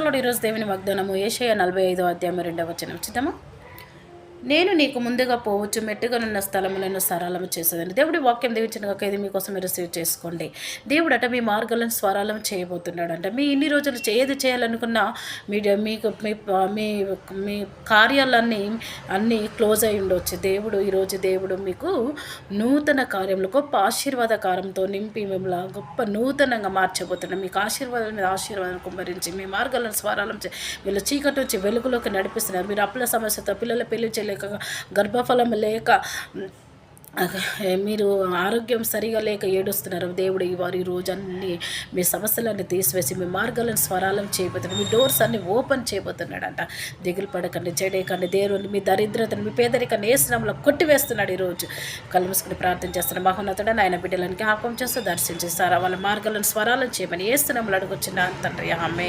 ఈరోజు దేవుని వాగ్దానము ఏషయ నలభై ఐదో అధ్యాయం రెండవ వచ్చిన ఉచితమా నేను నీకు ముందుగా పోవచ్చు మెట్టుగానున్న స్థలములను సరళము చేసేదండి. దేవుడి వాక్యం దీవించిన కాక ఇది మీకోసం మీరు రిసీవ్ చేసుకోండి. దేవుడు అట మీ మార్గాలను స్వరాలం చేయబోతున్నాడు అంట మీ ఇన్ని రోజులు ఏది చేయాలనుకున్నా మీ మీకు మీ మీ మీ కార్యాలన్నీ అన్నీ క్లోజ్ అయి ఉండవచ్చు దేవుడు ఈరోజు దేవుడు మీకు నూతన కార్యములు గొప్ప ఆశీర్వాదకారంతో నింపి మిమ్మల్ని గొప్ప నూతనంగా మార్చబోతున్నాడు. మీకు ఆశీర్వాదం మీద ఆశీర్వాదం కుమ్మరించి మీ మార్గాలను స్వరాలం చే వీళ్ళు చీకటి నుంచి వెలుగులోకి నడిపిస్తున్నారు. మీరు అప్పుల సమస్యతో పిల్లల పెళ్ళి లేక గర్భఫలం లేక మీరు ఆరోగ్యం సరిగా లేక ఏడుస్తున్నారు. దేవుడు ఈ వారి రోజు అన్ని మీ సమస్యలన్నీ తీసివేసి మీ మార్గాలను స్వరాలం చేయబోతున్నాడు. మీ డోర్స్ అన్ని ఓపెన్ చేయబోతున్నాడంట. దిగులు పడకండి చెడేకండి దేవుని మీ దరిద్రతను మీ పేదరికాన్ని ఏ శ్రమలో కొట్టివేస్తున్నాడు ఈరోజు. కలుసుకుని ప్రార్థన చేస్తున్న మహోన్నతుడు ఆయన బిడ్డలను జ్ఞాపకం చేస్తూ దర్శించేస్తారా? వాళ్ళ మార్గాలను స్వరాలం చేయమని ఏ స్థలంలో అడుగుచ్చిన తండ్రి? ఆమె